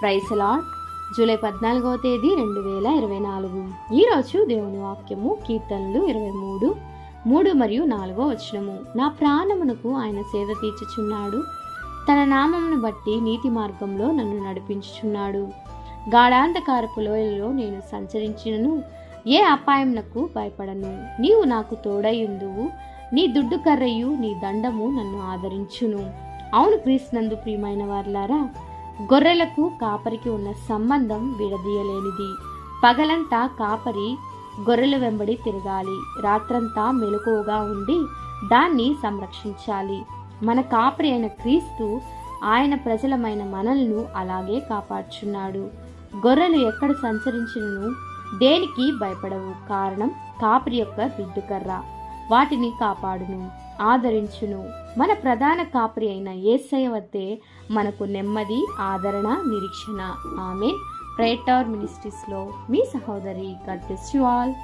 Price lord July పద్నాలుగవ తేదీ రెండు వేల ఇరవై నాలుగు. ఈరోజు దేవుని వాక్యము కీర్తనలు ఇరవై మూడు మూడు మరియు నాలుగో వచనము. నా ప్రాణమునకు ఆయన సేద తీర్చుచున్నాడు. తన నామమును బట్టి నీతి మార్గంలో నన్ను నడిపించుచున్నాడు. గాఢాంధకారపు లోయలలో నేను సంచరించినను. ఏ అపాయంనకు భయపడను. నీవు నాకు తోడయుందువు నీ దుడ్డు కర్రయు నీ దండము నన్ను ఆదరించును. అవును క్రీస్తునందు ప్రియమైన వారులారా గొర్రెలకు కాపరికి ఉన్న సంబంధం విడదీయలేనిది. పగలంతా కాపరి గొర్రెల వెంబడి తిరగాలి. రాత్రంతా మెలకువగా ఉండి దాన్ని సంరక్షించాలి. మన కాపరి అయిన క్రీస్తు ఆయన ప్రజలమైన మనల్ని అలాగే కాపాడుచున్నాడు. గొర్రెలు ఎక్కడ సంచరించినను దేనికి భయపడవు. కారణం కాపరి యొక్క దిద్దుకర్ర వాటిని కాపాడును ఆదరించును. మన ప్రధాన కాపరి అయిన ఏసయ వద్దే మనకు నెమ్మది ఆదరణ నిరీక్షణ. ఆమె ప్రేటార్ మినిస్ట్రీస్లో మీ సహోదరి గడ్ బ్లెస్ యు ఆల్.